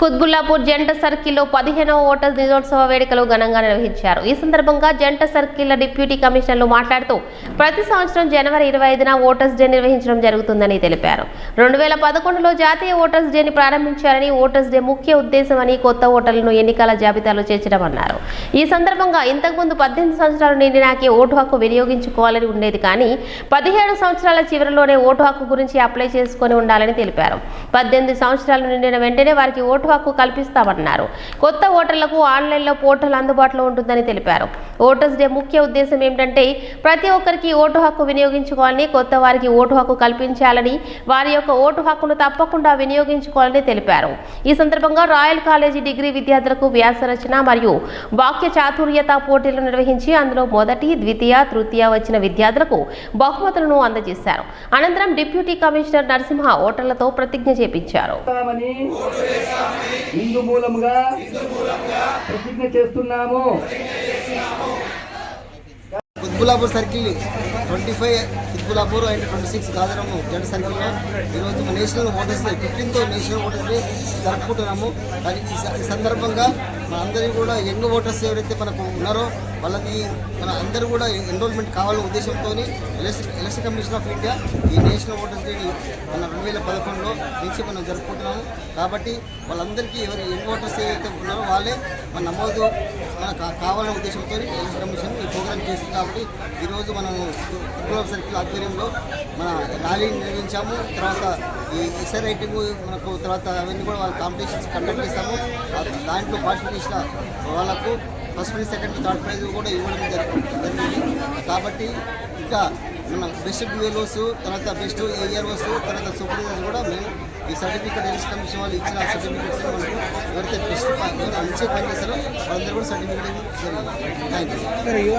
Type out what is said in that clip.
కుత్బుల్లాపూర్ జంట సర్కిల్లో పదిహేనవ ఓటర్స్ దినోత్సవ వేడుకలు ఘనంగా నిర్వహించారు. ఈ సందర్భంగా జంట సర్కిల్ డిప్యూటీ కమిషనర్లు మాట్లాడుతూ ప్రతి సంవత్సరం జనవరి ఇరవై ఐదున ఓటర్స్ డే నిర్వహించడం జరుగుతుందని తెలిపారు. రెండు వేల పదకొండులో జాతీయ ఓటర్స్ డేని ప్రారంభించారని ఓటర్స్ డే ముఖ్య ఉద్దేశమని కొత్త ఓటర్లను ఎన్నికల జాబితాలో చేర్చడమన్నారు. ఈ సందర్భంగా ఇంతకుముందు పద్దెనిమిది సంవత్సరాలు నిండినాకే ఓటు హక్కు వినియోగించుకోవాలని ఉండేది కానీ పదిహేడు సంవత్సరాల చివరిలోనే ఓటు హక్కు గురించి అప్లై చేసుకొని ఉండాలని తెలిపారు. పద్దెనిమిది సంవత్సరాలు నిండిన వెంటనే వారికి ఓటు హక్కు కల్పిస్తామన్నారు. కొత్త ఓటర్లకు ఆన్లైన్లో పోర్టల్ అందుబాటులో ఉంటుందని తెలిపారు. ఓటర్స్ డే ముఖ్య ఉద్దేశం ఏమిటంటే ప్రతి ఒక్కరికి ఓటు హక్కు వినియోగించుకోవాలని కొత్త వారికి ఓటు హక్కు కల్పించాలని వారి యొక్క ఓటు హక్కును తప్పకుండా వినియోగించుకోవాలని తెలిపారు. ఈ సందర్భంగా రాయల్ కాలేజీ డిగ్రీ విద్యార్థులకు వ్యాసరచన మరియు వాక్య చాతుర్యత పోటీలు నిర్వహించి అందులో మొదటి ద్వితీయ తృతీయ వచ్చిన విద్యార్థులకు బహుమతులను అందజేశారు. అనంతరం డిప్యూటీ కమిషనర్ నరసింహ ఓటర్లతో ప్రతిజ్ఞ చేపించారు. ప్రతిజ్ఞ చేస్తున్నాము. Quthbullapur circle twenty five Quthbullapur and twenty six గాజరము జంట సర్కిల్లో ఈరోజు national voters day fifteenth national voters day జరుపుకుంటున్నాము. కానీ ఈ సందర్భంగా మన అందరికీ కూడా యంగ్ ఓటర్స్ ఎవరైతే మనకు ఉన్నారో వాళ్ళకి మన అందరూ కూడా ఎన్రోల్మెంట్ కావాలనే ఉద్దేశంతో election election commission of India ఈ నేషనల్ ఓటర్స్ డేని మన రెండు వేల పదకొండులో నుంచి మనం జరుపుకుంటున్నాము. కాబట్టి వాళ్ళందరికీ ఎవరు యంగ్ ఓటర్స్ ఏవైతే ఉన్నారో వాళ్ళే మన నమోదు మన కావాలనే ఉద్దేశంతో ఎలక్షన్ కమిషన్ ఈ ప్రోగ్రామ్ చేస్తుంది కాబట్టి ఈరోజు మనము కుప్పలం సర్కిల్ ఆధ్వర్యంలో మన ర్యాలీ నిర్వహించాము. తర్వాత ఈ ఎస్ఆర్ రైటింగ్ మనకు తర్వాత అవన్నీ కూడా వాళ్ళ కాంపిటీషన్స్ కండక్ట్ చేస్తాము. దాంట్లో పార్టిసిపేట్ చేసిన వాళ్ళకు first prize second third prize కూడా ఇవ్వడం జరిగింది. కాబట్టి ఇంకా మన బెస్ట్ డ్యూఎల్ఓస్ తర్వాత బెస్ట్ ఏఆర్ఓస్ తర్వాత సూపర్వైజర్స్ కూడా మేము ఈ సర్టిఫికేట్ ఎలక్షన్ కమిషన్ వాళ్ళు ఇచ్చిన సర్టిఫికేట్స్ మనకు ఎవరైతే బెస్ట్ మంచిగా పనిచేస్తారో వాళ్ళందరూ కూడా సర్టిఫికేట్ జరిగింది. Thank you